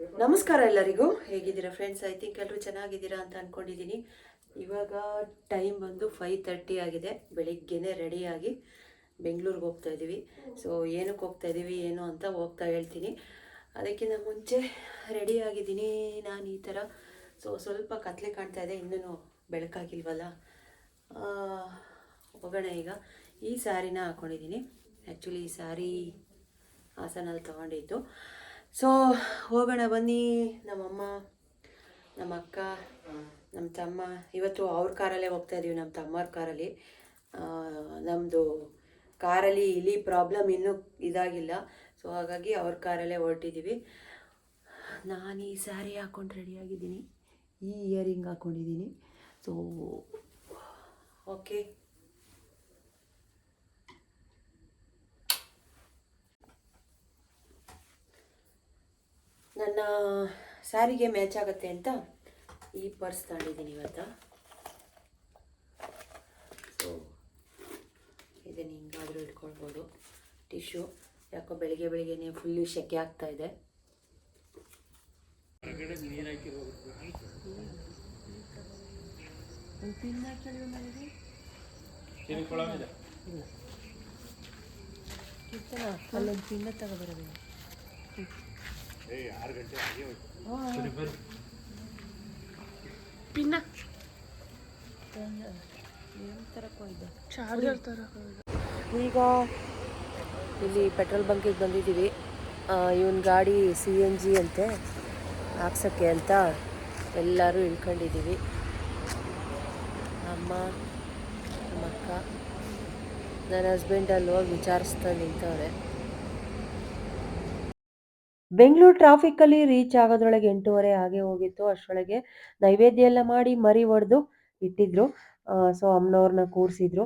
ನಮಸ್ಕಾರ ಎಲ್ಲರಿಗೂ. ಹೇಗಿದ್ದೀರಾ ಫ್ರೆಂಡ್ಸ್ ಐ ಥಿಂಕ್ ಎಲ್ಲರೂ ಚೆನ್ನಾಗಿದ್ದೀರಾ ಅಂತ ಅಂದ್ಕೊಂಡಿದ್ದೀನಿ ಇವಾಗ ಟೈಮ್ ಬಂದು ಫೈವ್ ತರ್ಟಿ ಆಗಿದೆ. ಬೆಳಿಗ್ಗೆನೆ ರೆಡಿಯಾಗಿ ಬೆಂಗಳೂರಿಗೆ ಹೋಗ್ತಾ ಇದ್ದೀವಿ. ಸೊ ಏನಕ್ಕೆ ಹೋಗ್ತಾ ಇದ್ದೀವಿ, ಏನು ಅಂತ ಹೋಗ್ತಾ ಹೇಳ್ತೀನಿ. ಅದಕ್ಕಿಂತ ಮುಂಚೆ ರೆಡಿಯಾಗಿದ್ದೀನಿ ನಾನು ಈ ಥರ. ಸೊ ಸ್ವಲ್ಪ ಕತ್ಲೆ ಕಾಣ್ತಾ ಇದೆ. ಇನ್ನೂ ಬೆಳಕಾಗಿಲ್ವಲ್ಲ? ಹೋಗೋಣ ಈಗ. ಈ ಸ್ಯಾರಿನ ಹಾಕ್ಕೊಂಡಿದ್ದೀನಿ ಆ್ಯಕ್ಚುಲಿ ಈ ಸ್ಯಾರಿ ಹಾಸನಲ್ಲಿ ತೊಗೊಂಡಿದ್ದು. ಸೊ ಹೋಗೋಣ, ಬನ್ನಿ. ನಮ್ಮಮ್ಮ ನಮ್ಮ ಅಕ್ಕ ನಮ್ಮ ತಮ್ಮ. ಇವತ್ತು ಅವ್ರ ಕಾರಲ್ಲೇ ಹೋಗ್ತಾ ಇದ್ದೀವಿ ನಮ್ಮ ತಮ್ಮವ್ರ ಕಾರಲ್ಲಿ. ನಮ್ಮದು ಕಾರಲ್ಲಿ ಇಲಿ ಪ್ರಾಬ್ಲಮ್ ಇನ್ನೂ ಇದಾಗಿಲ್ಲ. ಸೊ ಹಾಗಾಗಿ ಅವ್ರ ಕಾರಲ್ಲೇ ಹೊರಟಿದ್ದೀವಿ ನಾನು ಈ ಸ್ಯಾರಿ ಹಾಕ್ಕೊಂಡು ರೆಡಿಯಾಗಿದ್ದೀನಿ ಈ ಇಯರಿಂಗ್ ಹಾಕ್ಕೊಂಡಿದ್ದೀನಿ ಸೊ ಓಕೆ ನನ್ನ ಸ್ಯಾರಿಗೆ ಮ್ಯಾಚ್ ಆಗುತ್ತೆ ಅಂತ ಈ ಪರ್ಸ್ ತಗೊಂಡಿದ್ದೀನಿ ಇವತ್ತು. ಸೊ ಇದನ್ನು ಹಿಂಗಾದರೂ ಇಟ್ಕೊಳ್ಬೋದು. ಟಿಶ್ಯೂ ಯಾಕೋ ಬೆಳಿಗ್ಗೆ ಬೆಳಿಗ್ಗೆನೇ ಫುಲ್ಲು ಸೆಕೆ ಆಗ್ತಾ ಇದೆ. ಅಲ್ಲೊಂದು ಪಿನ್ನ ತಗೊಬರೋದು ಪಿನ್ನ. ಚಾರ್ಜರ್ ಈಗ ಇಲ್ಲಿ ಪೆಟ್ರೋಲ್ ಬಂಕಿಗೆ ಬಂದಿದ್ದೀವಿ. ಇವನ್ ಗಾಡಿ ಸಿ ಎನ್ ಜಿ ಅಂತೆ ಹಾಕ್ಸೋಕ್ಕೆ ಅಂತ ಎಲ್ಲರೂ ಇಳ್ಕೊಂಡಿದ್ದೀವಿ. ಅಮ್ಮ ನಮ್ಮ ಅಕ್ಕ ನನ್ನ ಹಸ್ಬೆಂಡ್ ಅಲ್ಲಿ ಹೋಗಿ ವಿಚಾರಿಸ್ತಾ ನಿಂತವ್ರೆ. ಬೆಂಗಳೂರು ಟ್ರಾಫಿಕ್ಕಲ್ಲಿ ರೀಚ್ ಆಗೋದ್ರೊಳಗೆ ಎಂಟೂವರೆ ಹಾಗೆ ಹೋಗಿತ್ತು. ಅಷ್ಟರೊಳಗೆ ನೈವೇದ್ಯ ಎಲ್ಲ ಮಾಡಿ ಮರಿ ಹೊಡೆದು ಇಟ್ಟಿದ್ರು. ಸೊ ಅಮ್ಮನವ್ರನ್ನ ಕೂರಿಸಿದ್ರು.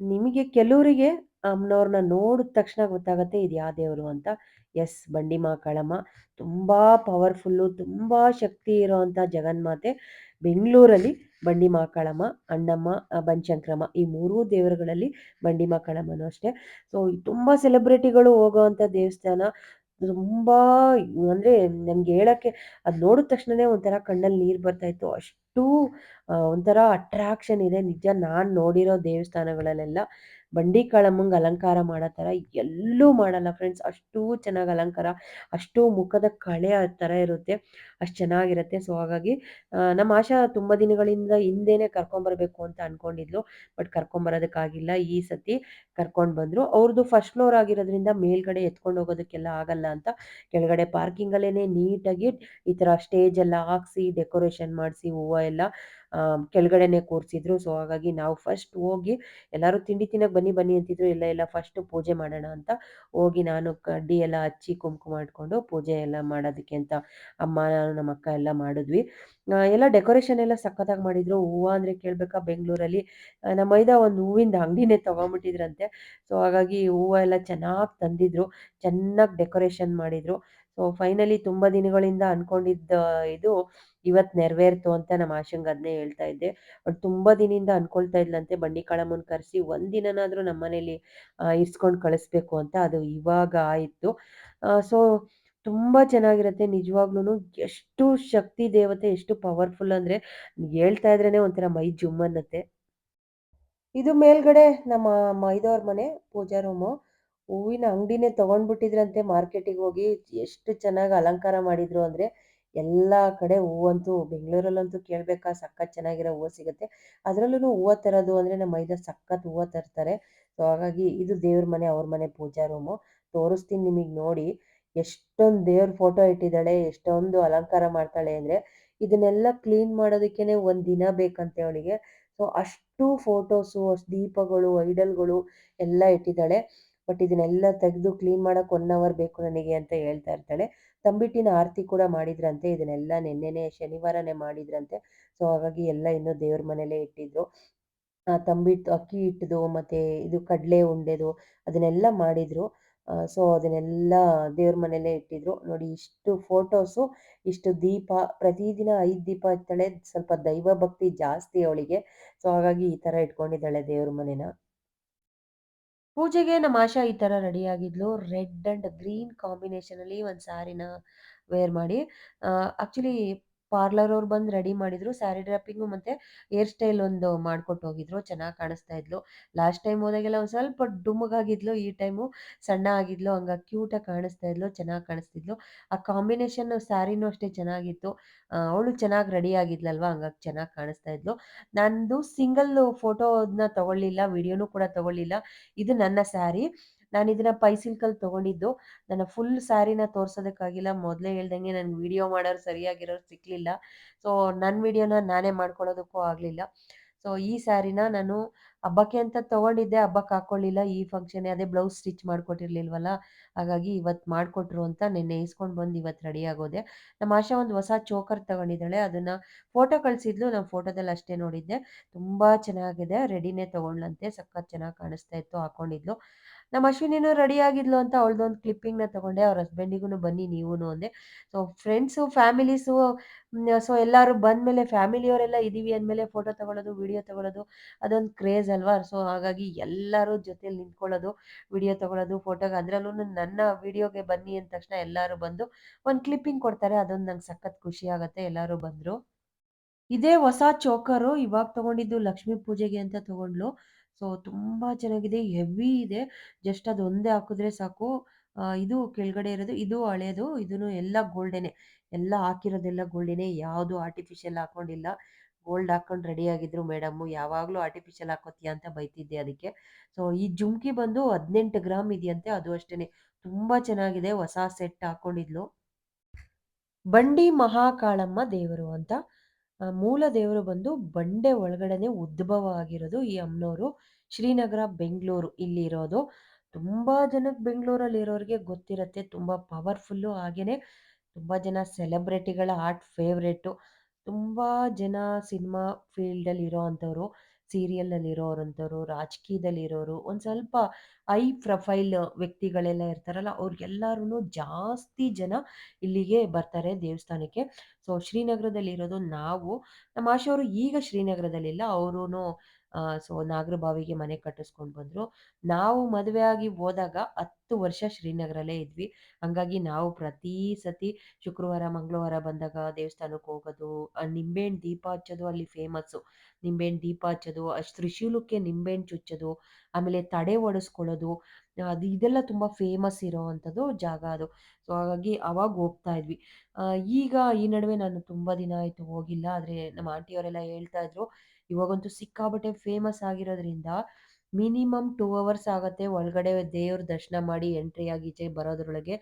ನಿಮಗೆ ಕೆಲವರಿಗೆ ಅಮ್ಮನವ್ರನ್ನ ನೋಡಿದ ತಕ್ಷಣ ಗೊತ್ತಾಗತ್ತೆ ಇದು ಯಾವ ದೇವರು ಅಂತ. ಎಸ್ ಬಂಡಿ ಮಾಕಳಮ್ಮ ತುಂಬ ಪವರ್ಫುಲ್ಲು ತುಂಬ ಶಕ್ತಿ ಇರೋವಂಥ ಜಗನ್ಮಾತೆ ಬೆಂಗಳೂರಲ್ಲಿ ಬಂಡಿ ಮಾಕಳಮ್ಮ ಅಣ್ಣಮ್ಮ ಬಂಚಂಕ್ರಮ ಈ ಮೂರೂ ದೇವರುಗಳಲ್ಲಿ ಬಂಡಿ ಮಾಕಳಮ್ಮನೂ ಅಷ್ಟೇ. ಸೊ ತುಂಬ ಸೆಲೆಬ್ರಿಟಿಗಳು ಹೋಗೋವಂಥ ದೇವಸ್ಥಾನ ತುಂಬ ಅಂದ್ರೆ ನನಗೆ ಹೇಳಕ್ಕೆ ಅದ್ ನೋಡಿದ ತಕ್ಷಣವೇ ಒಂಥರ ಕಣ್ಣಲ್ಲಿ ನೀರು ಬರ್ತಾ ಇತ್ತು. ಅಷ್ಟು ಒಂಥರ ಅಟ್ರಾಕ್ಷನ್ ಇದೆ. ನಿಜ ನಾನು ನೋಡಿರೋ ದೇವಸ್ಥಾನಗಳಲ್ಲೆಲ್ಲ. ಬಂಡಿ ಕಾಳಮ್ಮಂಗೆ ಅಲಂಕಾರ ಮಾಡೋ ಥರ ಎಲ್ಲೂ ಮಾಡಲ್ಲ ಫ್ರೆಂಡ್ಸ್. ಅಷ್ಟು ಚೆನ್ನಾಗಿ ಅಲಂಕಾರ, ಅಷ್ಟು ಮುಖದ ಕಳೆ ಆ ಥರ ಇರುತ್ತೆ, ಅಷ್ಟು ಚೆನ್ನಾಗಿರುತ್ತೆ. ಸೊ, ಹಾಗಾಗಿ ನಮ್ಮ ಆಶಾ ತುಂಬ ದಿನಗಳಿಂದ ಹಿಂದೆನೇ ಕರ್ಕೊಂಬರ್ಬೇಕು ಅಂತ ಅನ್ಕೊಂಡಿದ್ಲು. ಬಟ್ ಕರ್ಕೊಂಬರೋದಕ್ಕಾಗಿಲ್ಲ ಈ ಸತಿ ಕರ್ಕೊಂಡು ಬಂದರು. ಅವ್ರದ್ದು ಫಸ್ಟ್ ಫ್ಲೋರ್ ಆಗಿರೋದ್ರಿಂದ ಮೇಲ್ಗಡೆ ಎತ್ಕೊಂಡು ಹೋಗೋದಕ್ಕೆಲ್ಲ ಆಗಲ್ಲ ಅಂತ ಕೆಳಗಡೆ ಪಾರ್ಕಿಂಗಲ್ಲೇ ನೀಟಾಗಿ ಈ ಥರ ಸ್ಟೇಜ್ ಎಲ್ಲ ಹಾಕ್ಸಿ, ಡೆಕೋರೇಷನ್ ಮಾಡಿಸಿ, ಹೂವು ಎಲ್ಲ ಕೆಳಗಡೆನೆ ಕೂರಿಸಿದ್ರು. ಸೊ ಹಾಗಾಗಿ ನಾವು ಫಸ್ಟ್ ಹೋಗಿ ಎಲ್ಲರೂ ತಿಂಡಿ ತಿನ್ನಕ್ಕೆ ಬನ್ನಿ ಬನ್ನಿ ಅಂತಿದ್ರು. ಇಲ್ಲ ಇಲ್ಲ ಫಸ್ಟ್ ಪೂಜೆ ಮಾಡೋಣ ಅಂತ ಹೋಗಿ ನಾನು ಕಡ್ಡಿ ಎಲ್ಲ ಹಚ್ಚಿ ಕುಂಕುಮ ಇಟ್ಕೊಂಡು ಪೂಜೆ ಎಲ್ಲ ಮಾಡೋದಕ್ಕೆ ಅಂತ ಅಮ್ಮ, ನಾನು, ನಮ್ಮ ಅಕ್ಕ ಎಲ್ಲ ಮಾಡಿದ್ವಿ. ಎಲ್ಲ ಡೆಕೋರೇಷನ್ ಎಲ್ಲ ಸಖತ್ತಾಗಿ ಮಾಡಿದ್ರು. ಹೂವು ಅಂದರೆ ಕೇಳಬೇಕಾ? ಬೆಂಗಳೂರಲ್ಲಿ ನಮ್ಮ ಮೈದ ಒಂದು ಹೂವಿಂದ ಅಂಗಡಿನೇ ತೊಗೊಂಬಿಟ್ಟಿದ್ರಂತೆ. ಸೊ ಹಾಗಾಗಿ ಹೂವು ಎಲ್ಲ ಚೆನ್ನಾಗಿ ತಂದಿದ್ರು. ಚೆನ್ನಾಗಿ ಡೆಕೋರೇಷನ್ ಮಾಡಿದ್ರು. ಸೊ ಫೈನಲಿ ತುಂಬ ದಿನಗಳಿಂದ ಅಂದ್ಕೊಂಡಿದ್ದ ಇದು ಇವತ್ತು ನೆರವೇರ್ತು ಅಂತ ನಮ್ಮ ಆಶಂಗ್ ಅದನ್ನೇ ಹೇಳ್ತಾ ಇದ್ದೆ. ಅವ್ಳು ತುಂಬ ದಿನದಿಂದ ಅನ್ಕೊಳ್ತಾ ಇದ್ಲಂತೆ, ಬಂಡಿ ಕಾಳಮ್ಮನ ಕರೆಸಿ ಒಂದಿನನಾದರೂ ನಮ್ಮ ಮನೇಲಿ ಇರಿಸ್ಕೊಂಡು ಕಳಿಸ್ಬೇಕು ಅಂತ ಅದು ಇವಾಗ ಆಯಿತು. ಸೊ, ತುಂಬ ಚೆನ್ನಾಗಿರುತ್ತೆ. ನಿಜವಾಗ್ಲೂ ಎಷ್ಟು ಶಕ್ತಿ, ದೇವತೆ, ಎಷ್ಟು ಪವರ್ಫುಲ್ ಅಂದರೆ ಹೇಳ್ತಾ ಇದ್ರೇ ಒಂಥರ ಮೈ ಜುಮ್ ಅನ್ನತ್ತೆ. ಇದು ಮೇಲ್ಗಡೆ ನಮ್ಮ ಮೈದವ್ರ ಮನೆ, ಪೂಜಾ ರೂಮು. ಹೂವಿನ ಅಂಗಡಿನೇ ತಗೊಂಡ್ಬಿಟ್ಟಿದ್ರಂತೆ ಮಾರ್ಕೆಟಿಗೆ ಹೋಗಿ. ಎಷ್ಟು ಚೆನ್ನಾಗಿ ಅಲಂಕಾರ ಮಾಡಿದ್ರು ಅಂದರೆ ಎಲ್ಲ ಕಡೆ ಹೂವಂತೂ ಬೆಂಗಳೂರಲ್ಲಂತೂ ಕೇಳಬೇಕಾ ಸಖತ್ ಚೆನ್ನಾಗಿರೋ ಹೂವು ಸಿಗುತ್ತೆ. ಅದರಲ್ಲೂ ಹೂವು ತರೋದು ಅಂದರೆ ನಮ್ಮ ಮೈದ ಸಖತ್ ಹೂವು ತರ್ತಾರೆ. ಸೊ ಹಾಗಾಗಿ ಇದು ದೇವ್ರ ಮನೆ, ಅವ್ರ ಮನೆ ಪೂಜಾ ರೂಮು. ತೋರಿಸ್ತೀನಿ ನಿಮಗೆ ನೋಡಿ. ಎಷ್ಟೊಂದು ದೇವ್ರ ಫೋಟೋ ಇಟ್ಟಿದ್ದಾಳೆ, ಎಷ್ಟೊಂದು ಅಲಂಕಾರ ಮಾಡ್ತಾಳೆ ಅಂದರೆ ಇದನ್ನೆಲ್ಲ ಕ್ಲೀನ್ ಮಾಡೋದಕ್ಕೇನೆ ಒಂದು ದಿನ ಬೇಕಂತೆ ಅವಳಿಗೆ. ಸೊ ಅಷ್ಟು ಫೋಟೋಸು ಅಷ್ಟು ದೀಪಗಳು, ಐಡಲ್ಗಳು ಎಲ್ಲ ಇಟ್ಟಿದ್ದಾಳೆ. ಬಟ್ ಇದನ್ನೆಲ್ಲ ತೆಗೆದು ಕ್ಲೀನ್ ಮಾಡೋಕೆ ಒನ್ ಅವರ್ ಬೇಕು ನನಗೆ ಅಂತ ಹೇಳ್ತಾ ಇರ್ತಾಳೆ. ತಂಬಿಟ್ಟಿನ ಆರತಿ ಕೂಡ ಮಾಡಿದ್ರಂತೆ, ಇದನ್ನೆಲ್ಲ ನಿನ್ನೆನೆ ಶನಿವಾರನೇ ಮಾಡಿದ್ರಂತೆ. ಸೊ ಹಾಗಾಗಿ ಎಲ್ಲ ಇನ್ನೂ ದೇವ್ರ ಮನೇಲೇ ಇಟ್ಟಿದ್ರು. ಆ ತಂಬಿಟ್ಟು, ಅಕ್ಕಿ ಹಿಟ್ಟದು ಮತ್ತೆ ಇದು ಕಡಲೆ ಉಂಡೆದು ಅದನ್ನೆಲ್ಲ ಮಾಡಿದ್ರು. ಸೊ ಅದನ್ನೆಲ್ಲ ದೇವ್ರ ಮನೇಲೇ ಇಟ್ಟಿದ್ರು. ನೋಡಿ, ಇಷ್ಟು ಫೋಟೋಸು ಇಷ್ಟು ದೀಪ, ಪ್ರತಿದಿನ ಐದು ದೀಪ ಇರ್ತಾಳೆ ಸ್ವಲ್ಪ ದೈವ ಭಕ್ತಿ ಜಾಸ್ತಿ ಅವಳಿಗೆ. ಸೊ ಹಾಗಾಗಿ ಈ ಥರ ಇಟ್ಕೊಂಡಿದ್ದಾಳೆ ದೇವ್ರ ಮನೇನ. ಪೂಜೆಗೆ ನಮ್ಮ ಆಶಾ ಈ ಥರ ರೆಡಿ ಆಗಿದ್ಲು. ರೆಡ್ ಅಂಡ್ ಗ್ರೀನ್ ಕಾಂಬಿನೇಷನಲ್ಲಿ ಒಂದು ಸಾರಿನ ವೇರ್ ಮಾಡಿ ಆ್ಯಕ್ಚುಲಿ ಪಾರ್ಲರ್ ಅವ್ರು ಬಂದು ರೆಡಿ ಮಾಡಿದ್ರು. ಸ್ಯಾರಿ ಡ್ರಾಪಿಂಗು ಮತ್ತೆ ಹೇರ್ ಸ್ಟೈಲ್ ಒಂದು ಮಾಡ್ಕೊಟ್ಟು ಹೋಗಿದ್ರು. ಚೆನ್ನಾಗಿ ಕಾಣಿಸ್ತಾ ಇದ್ಲು. ಲಾಸ್ಟ್ ಟೈಮ್ ಹೋದಾಗೆಲ್ಲ ಒಂದು ಸ್ವಲ್ಪ ಡುಮ್ಮಗಾಗಿದ್ಲು. ಈ ಟೈಮು ಸಣ್ಣ ಆಗಿದ್ಲು. ಹಂಗಾಗಿ ಕ್ಯೂಟಾಗಿ ಕಾಣಿಸ್ತಾ ಇದ್ಲು. ಚೆನ್ನಾಗಿ ಕಾಣಿಸ್ತಿದ್ಲು. ಆ ಕಾಂಬಿನೇಷನ್ ಸ್ಯಾರಿನೂ ಅಷ್ಟೇ ಚೆನ್ನಾಗಿತ್ತು. ಅವಳು ಚೆನ್ನಾಗಿ ರೆಡಿ ಆಗಿದ್ಲಲ್ವಾ ಹಂಗಾಗಿ ಚೆನ್ನಾಗಿ ಕಾಣಿಸ್ತಾ ಇದ್ಲು. ನಂದು ಸಿಂಗಲ್ ಫೋಟೋನ ತಗೊಳ್ಳಿಲ್ಲ. ವಿಡಿಯೋನೂ ಕೂಡ ತಗೊಳ್ಳಿಲ್ಲ. ಇದು ನನ್ನ ಸ್ಯಾರಿ. ನಾನು ಇದನ್ನ ಪೈ ಸಿಲ್ಕಲ್ಲಿ ತಗೊಂಡಿದ್ದು. ನನ್ನ ಫುಲ್ ಸ್ಯಾರಿನ ತೋರ್ಸೋದಕ್ಕಾಗಿಲ್ಲ. ಮೊದಲೇ ಹೇಳ್ದಂಗೆ ನನ್ಗೆ ವಿಡಿಯೋ ಮಾಡೋರು ಸರಿಯಾಗಿರೋರು ಸಿಕ್ಕಲಿಲ್ಲ ಸೊ ನನ್ನ ವಿಡಿಯೋನ ನಾನೇ ಮಾಡ್ಕೊಳ್ಳೋದಕ್ಕೂ ಆಗ್ಲಿಲ್ಲ. ಸೊ ಈ ಸ್ಯಾರಿನ ನಾನು ಹಬ್ಬಕ್ಕೆ ಅಂತ ತಗೊಂಡಿದ್ದೆ. ಹಬ್ಬಕ್ಕೆ ಹಾಕೊಳ್ಳಿಲ್ಲ ಈ ಫಂಕ್ಷನ್ ಅದೇ ಬ್ಲೌಸ್ ಸ್ಟಿಚ್ ಮಾಡ್ಕೊಟ್ಟಿರ್ಲಿಲ್ವಲ್ಲ. ಹಾಗಾಗಿ ಇವತ್ತು ಮಾಡ್ಕೊಟ್ರು ಅಂತ ನಿನ್ನೆ ಇಸ್ಕೊಂಡು ಬಂದು ಇವತ್ತು ರೆಡಿ ಆಗೋದೆ. ನಮ್ಮ ಆಶಾ ಒಂದು ಹೊಸ ಚೋಕರ್ ತಗೊಂಡಿದ್ದಾಳೆ. ಅದನ್ನ ಫೋಟೋ ಕಳಿಸಿದ್ಲು. ನಾನು ಫೋಟೋದಲ್ಲಿ ಅಷ್ಟೇ ನೋಡಿದ್ದೆ. ತುಂಬಾ ಚೆನ್ನಾಗಿದೆ. ರೆಡಿನೇ ತಗೊಂಡ್ಳಂತೆ. ಸಖತ್ ಚೆನ್ನಾಗಿ ಕಾಣಿಸ್ತಾ ಇತ್ತು. ಹಾಕೊಂಡಿದ್ಲು. ನಮ್ಮ ಅಶ್ವಿನಿನೂ ರೆಡಿ ಆಗಿದ್ಲು ಅಂತ ಅವಳದೊಂದು ಕ್ಲಿಪ್ಪಿಂಗ್‌ನ ತಗೊಂಡೆ. ಅವ್ರ ಹಸ್ಬೆಂಡಿಗೂ ಬನ್ನಿ ನೀವೂನು ಅಂದೆ. ಸೊ ಫ್ರೆಂಡ್ಸು, ಫ್ಯಾಮಿಲೀಸು ಸೊ ಎಲ್ಲರೂ ಬಂದ್ಮೇಲೆ ಫ್ಯಾಮಿಲಿಯವರೆಲ್ಲ ಇದೀವಿ ಅಂದ್ಮೇಲೆ ಫೋಟೋ ತಗೊಳ್ಳೋದು, ವಿಡಿಯೋ ತಗೊಳ್ಳೋದು ಅದೊಂದು ಕ್ರೇಜ್ ಅಲ್ವಾ? ಸೊ ಹಾಗಾಗಿ ಎಲ್ಲರೂ ಜೊತೆಲಿ ನಿಂತ್ಕೊಳ್ಳೋದು, ವಿಡಿಯೋ ತಗೊಳ್ಳೋದು, ಫೋಟೋಗೆ ಅದ್ರಲ್ಲೂನು ನನ್ನ ವಿಡಿಯೋಗೆ ಬನ್ನಿ ಅಂದ ತಕ್ಷಣ ಎಲ್ಲರೂ ಬಂದು ಒಂದು ಕ್ಲಿಪ್ಪಿಂಗ್ ಕೊಡ್ತಾರೆ. ಅದೊಂದು ನಂಗೆ ಸಖತ್ ಖುಷಿ ಆಗುತ್ತೆ ಎಲ್ಲರೂ ಬಂದ್ರು. ಇದೇ ಹೊಸ ಚೋಕರು ಇವಾಗ ತಗೊಂಡಿದ್ದು ಲಕ್ಷ್ಮೀ ಪೂಜೆಗೆ ಅಂತ ತಗೊಂಡ್ಳು. ಸೊ, ತುಂಬಾ ಚೆನ್ನಾಗಿದೆ. ಹೆವಿ ಇದೆ. ಜಸ್ಟ್ ಅದೊಂದೇ ಹಾಕಿದ್ರೆ ಸಾಕು. ಇದು ಕೆಳಗಡೆ ಇರೋದು, ಇದು ಹಳೇದು. ಇದೂನು ಎಲ್ಲ ಗೋಲ್ಡೆನೆ ಎಲ್ಲ ಹಾಕಿರೋದೆಲ್ಲ ಗೋಲ್ಡೇನೇ ಯಾವುದು ಆರ್ಟಿಫಿಷಿಯಲ್ ಹಾಕೊಂಡಿಲ್ಲ. ಗೋಲ್ಡ್ ಹಾಕೊಂಡು ರೆಡಿ ಆಗಿದ್ರು ಮೇಡಮ್ ಯಾವಾಗಲೂ ಆರ್ಟಿಫಿಷಿಯಲ್ ಹಾಕೋತೀಯ ಅಂತ ಬೈತಿದ್ದೆ ಅದಕ್ಕೆ. ಸೊ ಈ ಜುಮ್ಕಿ ಬಂದು 18 ಗ್ರಾಮ್ ಇದೆಯಂತೆ. ಅದು ಅಷ್ಟೇನೆ. ತುಂಬಾ ಚೆನ್ನಾಗಿದೆ. ಹೊಸ ಸೆಟ್ ಹಾಕೊಂಡಿದ್ಲು. ಬಂಡಿ ಮಹಾಕಾಳಮ್ಮ ದೇವರು ಅಂತ. ಮೂಲ ದೇವರು ಬಂದು ಬಂಡೆ ಒಳಗಡೆನೆ ಉದ್ಭವ ಆಗಿರೋದು ಈ ಅಮ್ನೋರು. ಶ್ರೀನಗರ, ಬೆಂಗಳೂರು ಇಲ್ಲಿರೋದು. ತುಂಬಾ ಜನಕ್ಕೆ ಬೆಂಗಳೂರಲ್ಲಿ ಇರೋರಿಗೆ ಗೊತ್ತಿರತ್ತೆ. ತುಂಬಾ ಪವರ್‌ಫುಲ್ಲು ಹಾಗೇನೆ ತುಂಬಾ ಜನ ಸೆಲೆಬ್ರಿಟಿಗಳ ಹಾರ್ಟ್ ಫೇವರೇಟು. ತುಂಬಾ ಜನ ಸಿನಿಮಾ ಫೀಲ್ಡಲ್ಲಿ ಇರೋವಂಥವ್ರು, ಸೀರಿಯಲ್‌ನಲ್ಲಿ ಇರೋರಂತವ್ರು ರಾಜಕೀಯದಲ್ಲಿ ಇರೋರು, ಒಂದು ಸ್ವಲ್ಪ ಹೈ ಪ್ರೊಫೈಲ್ ವ್ಯಕ್ತಿಗಳೆಲ್ಲ ಇರ್ತಾರಲ್ಲ, ಅವ್ರಿಗೆಲ್ಲರೂ ಜಾಸ್ತಿ ಜನ ಇಲ್ಲಿಗೆ ಬರ್ತಾರೆ ದೇವಸ್ಥಾನಕ್ಕೆ. ಸೊ ಶ್ರೀನಗರದಲ್ಲಿರೋದು ನಾವು. ನಮ್ಮ ಆಶೆಯವರು ಈಗ ಶ್ರೀನಗರದಲ್ಲಿಲ್ಲ. ಅವರು ಸೊ ನಾಗರಬಾವಿಗೆ ಮನೆ ಕಟ್ಟಿಸ್ಕೊಂಡು ಬಂದ್ರು. ನಾವು ಮದುವೆ ಆಗಿ ಹೋದಾಗ 10 ವರ್ಷ ಶ್ರೀನಗರಲ್ಲೇ ಇದ್ವಿ. ಹಂಗಾಗಿ ನಾವು ಪ್ರತಿ ಸತಿ ಶುಕ್ರವಾರ, ಮಂಗಳವಾರ ಬಂದಾಗ ದೇವಸ್ಥಾನಕ್ಕೆ ಹೋಗೋದು, ನಿಂಬೆಹಣ್ಣು ದೀಪ ಹಚ್ಚೋದು ಅಲ್ಲಿ ಫೇಮಸ್ಸು. ನಿಂಬೆಹಣ್ಣು ದೀಪ ಹಚ್ಚೋದು, ಅಷ್ಟು ತ್ರಿಶೂಲಕ್ಕೆ ನಿಂಬೆಹಣ್ಣು ಚುಚ್ಚೋದು, ಆಮೇಲೆ ತಡೆ ಒಡಿಸ್ಕೊಳ್ಳೋದು, ಅದು ಇದೆಲ್ಲ ತುಂಬ ಫೇಮಸ್ ಇರೋವಂಥದ್ದು ಜಾಗ ಅದು. ಸೊ ಹಾಗಾಗಿ ಅವಾಗ ಹೋಗ್ತಾ ಇದ್ವಿ. ಈಗ ಈ ನಡುವೆ ನಾನು ತುಂಬ ದಿನ ಆಯಿತು ಹೋಗಿಲ್ಲ. ಆದರೆ ನಮ್ಮ ಆಂಟಿಯವರೆಲ್ಲ ಹೇಳ್ತಾ ಇದ್ರು, ಇವಾಗಂತೂ ಸಿಕ್ಕಾಬಟ್ಟೆ ಫೇಮಸ್ ಆಗಿರೋದ್ರಿಂದ ಮಿನಿಮಮ್ ಟೂ ಅವರ್ಸ್ ಆಗತ್ತೆ ಒಳಗಡೆ ದೇವ್ರ ದರ್ಶನ ಮಾಡಿ ಎಂಟ್ರಿ ಆಗಿ ಈಚೆ ಬರೋದ್ರೊಳಗೆ.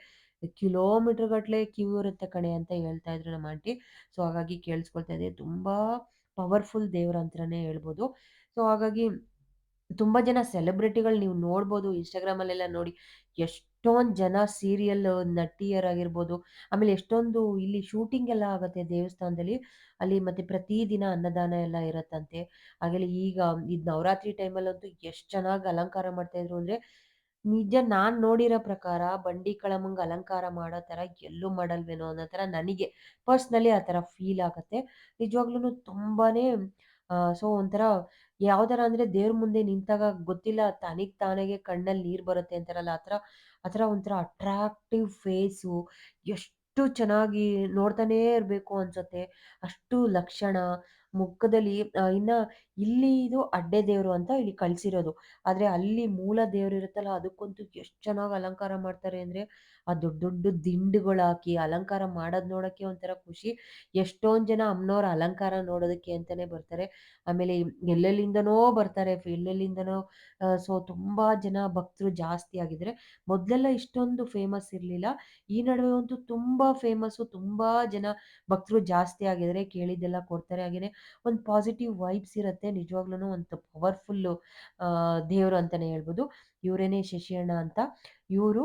ಕಿಲೋಮೀಟರ್ ಗಟ್ಟಲೆ ಕ್ಯೂ ಇರುತ್ತೆ ಕಣೆ ಅಂತ ಹೇಳ್ತಾ ಇದ್ರು ನಮ್ಮ ಆಂಟಿ. ಸೊ, ಹಾಗಾಗಿ ಕೇಳಿಸ್ಕೊಳ್ತಾ ಇದೆ ತುಂಬಾ ಪವರ್‌ಫುಲ್ ದೇವ್ರ ಅಂತಾನೆ ಹೇಳ್ಬೋದು. ಸೊ, ಹಾಗಾಗಿ ತುಂಬ ಜನ ಸೆಲೆಬ್ರಿಟಿಗಳು ನೀವು ನೋಡ್ಬೋದು ಇನ್‌ಸ್ಟಾಗ್ರಾಮಲ್ಲೆಲ್ಲ ನೋಡಿ. ಎಷ್ಟೊಂದು ಜನ ಸೀರಿಯಲ್ ನಟಿಯರಾಗಿರ್ಬೋದು, ಆಮೇಲೆ ಎಷ್ಟೊಂದು ಇಲ್ಲಿ ಶೂಟಿಂಗ್ ಎಲ್ಲ ಆಗತ್ತೆ ದೇವಸ್ಥಾನದಲ್ಲಿ. ಅಲ್ಲಿ ಮತ್ತೆ ಪ್ರತಿದಿನ ಅನ್ನದಾನ ಎಲ್ಲ ಇರತ್ತಂತೆ. ಹಾಗೆ ಈಗ ಇದ್ ನವರಾತ್ರಿ ಟೈಮಲ್ಲಂತೂ ಎಷ್ಟು ಚೆನ್ನಾಗಿ ಅಲಂಕಾರ ಮಾಡ್ತಾ ಇದ್ರು ಅಂದ್ರೆ, ನಿಜ ನಾನ್ ನೋಡಿರೋ ಪ್ರಕಾರ ಬಂಡಿ ಕಳಮಂಗ್ ಅಲಂಕಾರ ಮಾಡೋ ತರ ಎಲ್ಲೂ ಮಾಡಲ್ವೇನೋ ಅನ್ನೋ ತರ ನನಗೆ ಪರ್ಸ್ನಲಿ ಆ ತರ ಫೀಲ್ ಆಗತ್ತೆ. ನಿಜವಾಗ್ಲೂ ತುಂಬಾನೇ ಆ ಸೊ ಒಂಥರ ಯಾವ ಅಂದ್ರೆ ದೇವ್ರ ಮುಂದೆ ನಿಂತಾಗ ಗೊತ್ತಿಲ್ಲ ತನಿಗ್ ತಾನಾಗೆ ಕಣ್ಣಲ್ಲಿ ನೀರು ಬರುತ್ತೆ ಅಂತಾರಲ್ಲ ಆ ಥರ ಆ ಥರ ಒಂಥರ ಅಟ್ರಾಕ್ಟಿವ್ ಫೇಸು. ಎಷ್ಟು ಚೆನ್ನಾಗಿ ನೋಡ್ತಾನೇ ಇರಬೇಕು ಅನ್ಸುತ್ತೆ ಅಷ್ಟು ಲಕ್ಷಣ, ಮುಖದಲ್ಲಿ ಇನ್ನು ಇಲ್ಲಿ ಇದು ಅಡ್ಡೆ ದೇವರು ಅಂತ ಇಲ್ಲಿ ಕಳ್ಸಿರೋದು. ಆದ್ರೆ ಅಲ್ಲಿ ಮೂಲ ದೇವ್ರು ಇರುತ್ತಲ್ಲ ಅದಕ್ಕಂತೂ ಎಷ್ಟು ಚೆನ್ನಾಗಿ ಅಲಂಕಾರ ಮಾಡ್ತಾರೆ ಅಂದ್ರೆ, ಆ ದೊಡ್ಡ ದೊಡ್ಡ ದಿಂಡುಗಳು ಹಾಕಿ ಅಲಂಕಾರ ಮಾಡೋದ್ ನೋಡಕ್ಕೆ ಒಂಥರ ಖುಷಿ. ಎಷ್ಟೊಂದ್ ಜನ ಅಮ್ಮನವರ ಅಲಂಕಾರ ನೋಡೋದಕ್ಕೆ ಅಂತಾನೆ ಬರ್ತಾರೆ. ಆಮೇಲೆ ಎಲ್ಲೆಲ್ಲಿಂದನೋ ಬರ್ತಾರೆ. ಎಲ್ಲೆಲ್ಲಿಂದನೋ ಸೊ ತುಂಬಾ ಜನ ಭಕ್ತರು ಜಾಸ್ತಿ ಆಗಿದ್ದಾರೆ. ಮೊದಲೆಲ್ಲ ಇಷ್ಟೊಂದು ಫೇಮಸ್ ಇರ್ಲಿಲ್ಲ. ಈ ನಡುವೆ ಅಂತೂ ತುಂಬಾ ಫೇಮಸ್ಸು. ತುಂಬಾ ಜನ ಭಕ್ತರು ಜಾಸ್ತಿ ಆಗಿದ್ದಾರೆ. ಕೇಳಿದ್ದೆಲ್ಲ ಕೊಡ್ತಾರೆ. ಹಾಗೇನೆ ಒಂದು ಪಾಸಿಟಿವ್ ವೈಬ್ಸ್ ಇರತ್ತೆ. ನಿಜವಾಗ್ಲೂನು ಒಂದು ಪವರ್ಫುಲ್ ದೇವ್ರು ಅಂತಾನೆ ಹೇಳ್ಬೋದು. ಇವರೇನೆ ಶಶಿಯಣ್ಣ ಅಂತ. ಇವರು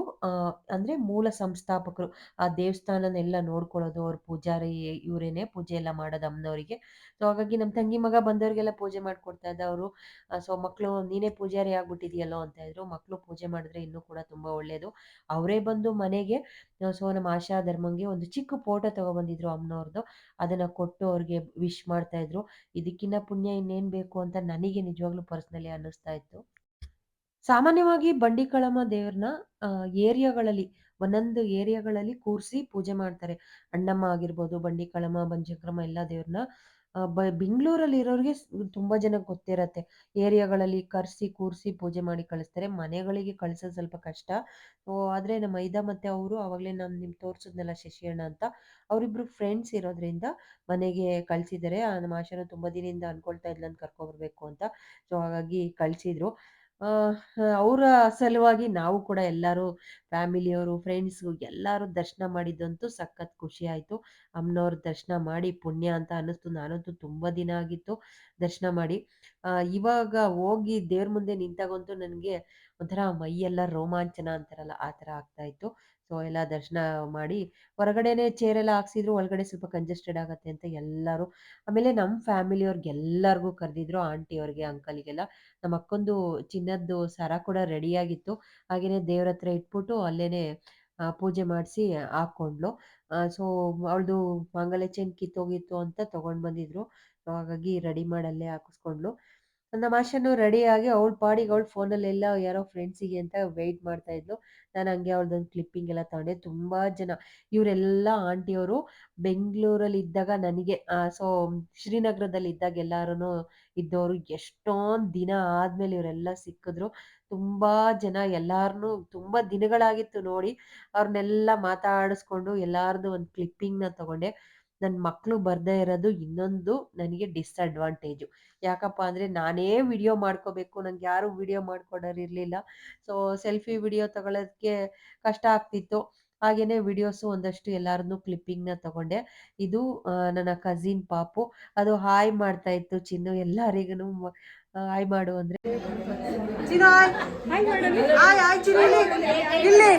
ಅಂದರೆ ಮೂಲ ಸಂಸ್ಥಾಪಕರು. ಆ ದೇವಸ್ಥಾನನೆಲ್ಲ ನೋಡ್ಕೊಳ್ಳೋದು, ಅವ್ರ ಪೂಜಾರಿ ಇವರೇನೆ. ಪೂಜೆ ಎಲ್ಲ ಮಾಡೋದು ಅಮ್ಮನವರಿಗೆ. ಸೊ ಹಾಗಾಗಿ ನಮ್ಮ ತಂಗಿ ಮಗ ಬಂದವರಿಗೆಲ್ಲ ಪೂಜೆ ಮಾಡ್ಕೊಡ್ತಾ ಇದ್ದ ಅವರು. ಸೊ ಮಕ್ಳು, ನೀನೇ ಪೂಜಾರಿ ಆಗ್ಬಿಟ್ಟಿದೆಯಲ್ಲೋ ಅಂತ ಇದ್ರು. ಮಕ್ಳು ಪೂಜೆ ಮಾಡಿದ್ರೆ ಇನ್ನೂ ಕೂಡ ತುಂಬಾ ಒಳ್ಳೆಯದು ಅವರೇ ಬಂದು ಮನೆಗೆ ಸೊ ನಮ್ಮ ಆಶಾ ಧರ್ಮಂಗೆ ಒಂದು ಚಿಕ್ಕ ಫೋಟೋ ತಗೊಬಂದಿದ್ರು ಅಮ್ಮನವ್ರದ್ದು. ಅದನ್ನ ಕೊಟ್ಟು ಅವ್ರಿಗೆ ವಿಶ್ ಮಾಡ್ತಾ ಇದ್ರು. ಇದಕ್ಕಿಂತ ಪುಣ್ಯ ಇನ್ನೇನ್ ಬೇಕು ಅಂತ ನನಗೆ ನಿಜವಾಗ್ಲೂ ಪರ್ಸ್ನಲಿ ಅನ್ನಿಸ್ತಾ ಇತ್ತು. ಸಾಮಾನ್ಯವಾಗಿ ಬಂಡಿಕಳಮ ದೇವ್ರನ್ನ ಏರಿಯಾಗಳಲ್ಲಿ ಒಂದೊಂದು ಏರಿಯಾಗಳಲ್ಲಿ ಕೂರಿಸಿ ಪೂಜೆ ಮಾಡ್ತಾರೆ. ಅಣ್ಣಮ್ಮ ಆಗಿರ್ಬೋದು ಬಂಡಿಕಳಮ ಬಂಜಕ್ರಮ ಎಲ್ಲ ದೇವ್ರನ್ನ ಆ, ಬ ಬೆಂಗಳೂರಲ್ಲಿ ಇರೋರಿಗೆ ತುಂಬಾ ಜನ ಗೊತ್ತಿರತ್ತೆ. ಏರಿಯಾಗಳಲ್ಲಿ ಕರ್ಸಿ, ಕೂರ್ಸಿ ಪೂಜೆ ಮಾಡಿ ಕಳಿಸ್ತಾರೆ. ಮನೆಗಳಿಗೆ ಕಳ್ಸೋದು ಸ್ವಲ್ಪ ಕಷ್ಟ. ಸೊ ಆದ್ರೆ ನಮ್ಮ ಐದ ಮತ್ತೆ ಅವರು ಅವಾಗಲೇ ನಾನು ನಿಮ್ಗೆ ತೋರಿಸಿದ್ನಲ್ಲ ಶಶಿ ಅಣ್ಣ ಅಂತ ಅವರಿಬ್ರು ಫ್ರೆಂಡ್ಸ್ ಇರೋದ್ರಿಂದ ಮನೆಗೆ ಕಳ್ಸಿದ್ದಾರೆ. ಆ, ನಮ್ಮ ಆಶಾನ ತುಂಬಾ ದಿನದಿಂದ ಅನ್ಕೊಳ್ತಾ ಇದ್ಲು ಕರ್ಕೊಬರ್ಬೇಕು ಅಂತ. ಸೊ ಹಾಗಾಗಿ ಕಳ್ಸಿದ್ರು. ಅವರ ಸಲುವಾಗಿ ನಾವು ಕೂಡ ಎಲ್ಲರೂ ಫ್ಯಾಮಿಲಿಯವರು, ಫ್ರೆಂಡ್ಸು ಎಲ್ಲರೂ ದರ್ಶನ ಮಾಡಿದ್ದಂತೂ ಸಖತ್ ಖುಷಿ ಆಯಿತು. ಅಮ್ಮನವ್ರ ದರ್ಶನ ಮಾಡಿ ಪುಣ್ಯ ಅಂತ ಅನ್ನಿಸ್ತು. ನಾನಂತೂ ತುಂಬ ದಿನ ಆಗಿತ್ತು ದರ್ಶನ ಮಾಡಿ. ಇವಾಗ ಹೋಗಿ ದೇವ್ರ ಮುಂದೆ ನಿಂತಾಗಂತೂ ನನಗೆ ಒಂಥರ ಮೈಯೆಲ್ಲ ರೋಮಾಂಚನ ಅಂತಾರಲ್ಲ, ಆ ಥರ ಆಗ್ತಾ ಇತ್ತು. ಸೊ ಎಲ್ಲ ದರ್ಶನ ಮಾಡಿ, ಹೊರಗಡೆನೆ ಚೇರ್ ಎಲ್ಲ ಹಾಕ್ಸಿದ್ರು, ಒಳಗಡೆ ಸ್ವಲ್ಪ ಕಂಜೆಸ್ಟೆಡ್ ಆಗತ್ತೆ ಅಂತ ಎಲ್ಲರೂ. ಆಮೇಲೆ ನಮ್ಮ ಫ್ಯಾಮಿಲಿಯವ್ರಿಗೆಲ್ಲರಿಗೂ ಕರೆದಿದ್ರು ಆಂಟಿಯವ್ರಿಗೆ ಅಂಕಲಿಗೆಲ್ಲ ನಮ್ಮ ಅಕ್ಕಂದು ಚಿನ್ನದ್ದು ಸರ ಕೂಡ ರೆಡಿಯಾಗಿತ್ತು ಹಾಗೆಯೇ ದೇವ್ರ ಹತ್ರ ಇಟ್ಬಿಟ್ಟು ಅಲ್ಲೇನೆ ಪೂಜೆ ಮಾಡಿಸಿ ಹಾಕ್ಕೊಂಡ್ಲು ಸೊ ಅವಳದು ಮಾಂಗಲ್ಯ ಚೈನ್ ಕಿತ್ತೋಗಿತ್ತು ಅಂತ ತಗೊಂಡ್ ಬಂದಿದ್ರು. ಹಾಗಾಗಿ ರೆಡಿ ಮಾಡಿ ಅಲ್ಲೇ ಹಾಕಿಸ್ಕೊಂಡ್ಲು ನಮ್ಮ ಮಾಷನ್ನು ರೆಡಿಯಾಗಿ ಅವಳ ಪಾಡಿಗೆ ಅವಳು ಫೋನಲ್ಲೆಲ್ಲ ಯಾರೋ ಫ್ರೆಂಡ್ಸಿಗೆ ಅಂತ ವೆಯ್ಟ್ ಮಾಡ್ತಾ ಇದ್ಲು. ನಾನು ಹಂಗೆ ಅವಳದೊಂದು ಕ್ಲಿಪ್ಪಿಂಗ್ ಎಲ್ಲ ತಗೊಂಡೆ. ತುಂಬ ಜನ ಇವರೆಲ್ಲ ಆಂಟಿಯವರು ಬೆಂಗಳೂರಲ್ಲಿ ಇದ್ದಾಗ ನನಗೆ ಸೊ ಶ್ರೀನಗರದಲ್ಲಿ ಇದ್ದಾಗ ಎಲ್ಲರೂ ಇದ್ದವರು ಎಷ್ಟೊಂದು ದಿನ ಆದ್ಮೇಲೆ ಇವರೆಲ್ಲ ಸಿಕ್ಕಿದ್ರು. ತುಂಬಾ ಜನ ಎಲ್ಲಾರನು ತುಂಬಾ ದಿನಗಳಾಗಿತ್ತು ನೋಡಿ ಅವ್ರನ್ನೆಲ್ಲ ಮಾತಾಡಿಸ್ಕೊಂಡು ಎಲ್ಲಾರ್ದು ಒಂದು ಕ್ಲಿಪ್ಪಿಂಗ್ನ ತಗೊಂಡೆ. ನನ್ನ ಮಕ್ಕಳು ಬರ್ದೇ ಇರೋದು ಇನ್ನೊಂದು ನನಗೆ ಡಿಸ್ಅಡ್ವಾಂಟೇಜು ಯಾಕಪ್ಪ ಅಂದರೆ ನಾನೇ ವಿಡಿಯೋ ಮಾಡ್ಕೋಬೇಕು ನನಗೆ ಯಾರು ವಿಡಿಯೋ ಮಾಡ್ಕೊಡೋರಿರಲಿಲ್ಲ ಸೊ ಸೆಲ್ಫಿ ವಿಡಿಯೋ ತಗೊಳ್ಳೋದಕ್ಕೆ ಕಷ್ಟ ಆಗ್ತಿತ್ತು. ಹಾಗೆಯೇ ವಿಡಿಯೋಸು ಒಂದಷ್ಟು ಎಲ್ಲರನ್ನೂ ಕ್ಲಿಪ್ಪಿಂಗ್ನ ತಗೊಂಡೆ. ಇದು ನನ್ನ ಕಸಿನ್ ಪಾಪು. ಅದು ಹಾಯ್ ಮಾಡ್ತಾ ಇತ್ತು ಚಿನ್ನು ಎಲ್ಲರಿಗೂ ಹಾಯ್ ಮಾಡು ಅಂದ್ರೆ. Chinnu hi hi hi Chinnu ಇಲ್ಲಿ. ಇಲ್ಲಿ.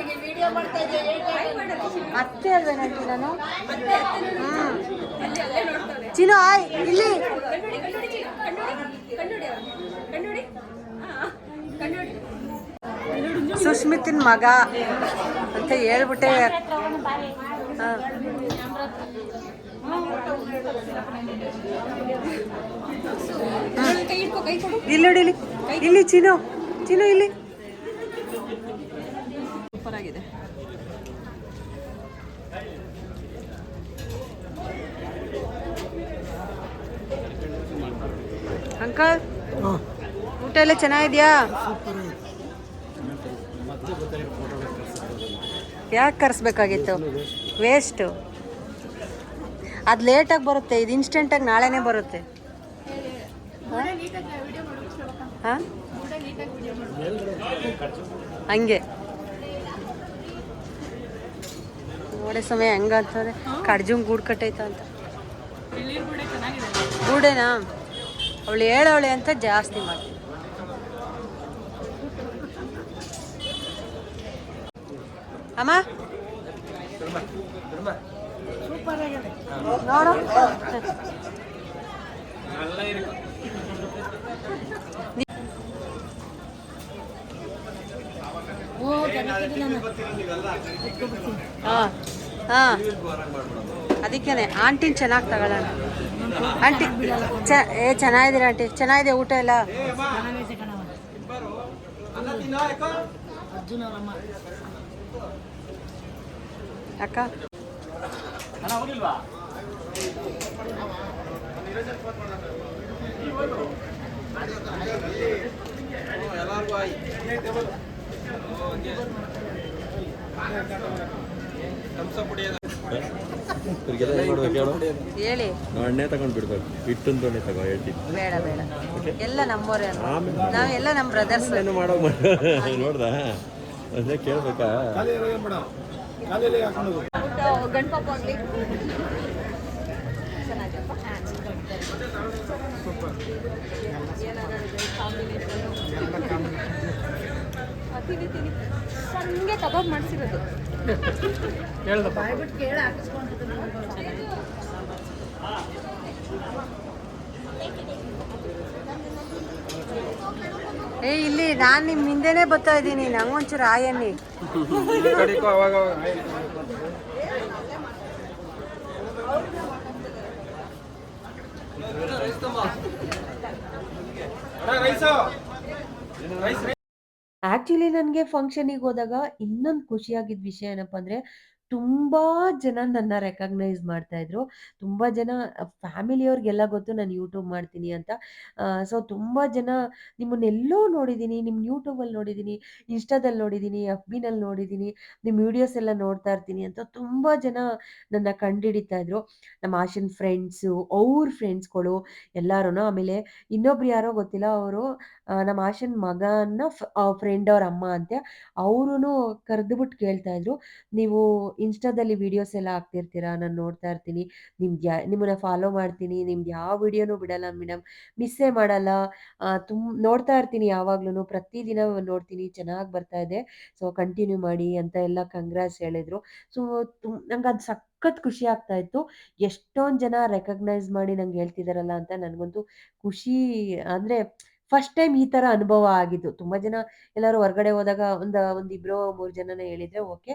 ಅತ್ತೆ ಅಲ್ವೇನಂಟಿ ನಾನು? ಹ್ಮ್. ಚಿನ್ನು ಹಾಯ್ ಇಲ್ಲಿ. ಸುಷ್ಮಿತಿನ್ ಮಗ ಅಂತ ಹೇಳ್ಬಿಟ್ಟೆ. ಹಾ. ಇಲ್ಲಿ ನೋಡಿ ಇಲ್ಲಿ. ಇಲ್ಲಿ ಚಿನೋ ಚೀನೋ ಇಲ್ಲಿ. ಸೂಪರ್ ಆಗಿದೆ. ಅಂಕಲ್ ಊಟ ಎಲ್ಲ ಚೆನ್ನಾಗಿದ್ಯಾ? ಯಾಕೆ ಕರೆಸ್ಬೇಕಾಗಿತ್ತು? ವೇಸ್ಟು ಅದು ಲೇಟಾಗಿ ಬರುತ್ತೆ ಇದು ಇನ್ಸ್ಟೆಂಟಾಗಿ ನಾಳೆನೇ ಬರುತ್ತೆ. ಹಾಂ ಹಂಗೆ. ನೋಡೆ ಸಮಯ ಹೆಂಗಂತಂದ್ರೆ ಕಡ್ಜುಂಗ್ ಗೂಡು ಕಟ್ಟೈತ ಅಂತ. ಗೂಡೆನಾ? ಅವಳು ಹೇಳವಳೆ ಅಂತ ಜಾಸ್ತಿ ಮಾಡ್ತೀನಿ ಅಮ್ಮ? ನೋಡು. ಹಾ ಹಾ. ಅದಕ್ಕೇನೆ ಆಂಟಿನ ಚೆನ್ನಾಗಿ ತಗೊಳ್ಳೋಣ. ಆಂಟಿ ಚ ಏ ಚೆನ್ನಾಗಿದ್ದೀರ ಆಂಟಿ? ಚೆನ್ನಾಗಿದೆ ಊಟ ಎಲ್ಲ? ಅಕ್ಕ? ಮಾಡ್ಬೇಕು ಹೇಳು? ಎಣ್ಣೆ ತಗೊಂಡ್ ಬಿಡ್ಬೇಕು. ಹಿಟ್ಟೊಂದು ಎಣ್ಣೆ ತಗೋ ಹೇಳ್ತೀನಿ ಬೇಡ ಬೇಡ. ಎಲ್ಲ ನಮ್ಮವರೇ ನಾವು ನಮ್ಮ ಬ್ರದರ್ಸ್ ಏನು ಮಾಡೋ ನೋಡ್ದ? ಅದೇ ಕೇಳ್ಬೇಕಾ? ತಿನ್ನಿ ಹಂಗೆ ಕಬಾಬ್ ಮಾಡಿಸಿರೋದು. ಏ ಇಲ್ಲಿ ನಾನು ನಿಮ್ಮ ಹಿಂದೆನೇ ಬರ್ತಾ ಇದ್ದೀನಿ. ನಂಗೊಂಚೂರು ಆಯನ್ನಿ ರೈಸ್? ರೈಸ್ ಆಕ್ಚುಲಿ ನನಗೆ ಫಂಕ್ಷನಿಗೆ ಹೋದಾಗ ಇನ್ನೊಂದು ಖುಷಿಯಾಗಿದ್ದ ವಿಷಯ ಏನಪ್ಪ ಅಂದರೆ ತುಂಬಾ ಜನ ನನ್ನ ರೆಕಗ್ನೈಸ್ ಮಾಡ್ತಾ ಇದ್ರು. ತುಂಬಾ ಜನ ಫ್ಯಾಮಿಲಿಯವ್ರಿಗೆಲ್ಲ ಗೊತ್ತು ನಾನು ಯೂಟ್ಯೂಬ್ ಮಾಡ್ತೀನಿ ಅಂತ. ಸೊ ತುಂಬಾ ಜನ ನಿಮ್ಮನ್ನೆಲ್ಲೋ ನೋಡಿದ್ದೀನಿ ನಿಮ್ಮ ಯೂಟ್ಯೂಬಲ್ಲಿ ನೋಡಿದ್ದೀನಿ ಇನ್ಸ್ಟಾದಲ್ಲಿ ನೋಡಿದ್ದೀನಿ ಎಫ್ ಬಿನಲ್ಲಿ ನೋಡಿದ್ದೀನಿ ನಿಮ್ಮ ವಿಡಿಯೋಸ್ ಎಲ್ಲ ನೋಡ್ತಾ ಇರ್ತೀನಿ ಅಂತ ತುಂಬಾ ಜನ ನನ್ನ ಕಂಡಿಡಿತಾ ಇದ್ರು. ನಮ್ಮ ಆಶನ್ ಫ್ರೆಂಡ್ಸು ಅವ್ರ ಫ್ರೆಂಡ್ಸ್ಗಳು ಎಲ್ಲರೂ ಆಮೇಲೆ ಇನ್ನೊಬ್ರು ಯಾರೋ ಗೊತ್ತಿಲ್ಲ, ಅವರು ನಮ್ಮ ಆಶನ್ ಮಗನ ಫ್ರೆಂಡ್ ಅವ್ರ ಅಮ್ಮ ಅಂತೆ ಕರೆದು ಕರೆದುಬಿಟ್ಟು ಕೇಳ್ತಾ ಇದ್ರು, ನೀವು ಇನ್ಸ್ಟಾದಲ್ಲಿ ವಿಡಿಯೋಸ್ ಎಲ್ಲ ಹಾಕ್ತಿರ್ತೀರಾ? ನಾನು ನೋಡ್ತಾ ಇರ್ತೀನಿ. ನಿಮ್ಗೆ ಯಾ, ನಿಮ್ಮನ್ನ ಫಾಲೋ ಮಾಡ್ತೀನಿ. ನಿಮ್ದು ಯಾವ ವಿಡಿಯೋನೂ ಬಿಡಲ್ಲ ಮೇಡಮ್ ಮಿಸ್ಸೇ ಮಾಡಲ್ಲ. ತುಂಬ ನೋಡ್ತಾ ಇರ್ತೀನಿ ಯಾವಾಗ್ಲೂ ಪ್ರತಿದಿನ ನೋಡ್ತೀನಿ. ಚೆನ್ನಾಗಿ ಬರ್ತಾ ಇದೆ. ಸೊ ಕಂಟಿನ್ಯೂ ಮಾಡಿ ಅಂತ ಎಲ್ಲ ಕಂಗ್ರಾಸ್ ಹೇಳಿದ್ರು. ಸೊ ತುಮ್, ನಂಗೆ ಅದು ಸಖತ್ ಖುಷಿ ಆಗ್ತಾ ಇತ್ತು. ಎಷ್ಟೊಂದು ಜನ ರೆಕಗ್ನೈಸ್ ಮಾಡಿ ನಂಗೆ ಹೇಳ್ತಿದಾರಲ್ಲ ಅಂತ ನನಗಂತೂ ಖುಷಿ, ಅಂದರೆ ಫಸ್ಟ್ ಟೈಮ್ ಈ ತರ ಅನುಭವ ಆಗಿದ್ದು. ತುಂಬ ಜನ ಎಲ್ಲರೂ ಹೊರಗಡೆ ಹೋದಾಗ ಒಂದು ಒಂದಿಬ್ಬರೋ ಮೂರು ಜನನ ಹೇಳಿದ್ರೆ ಓಕೆ.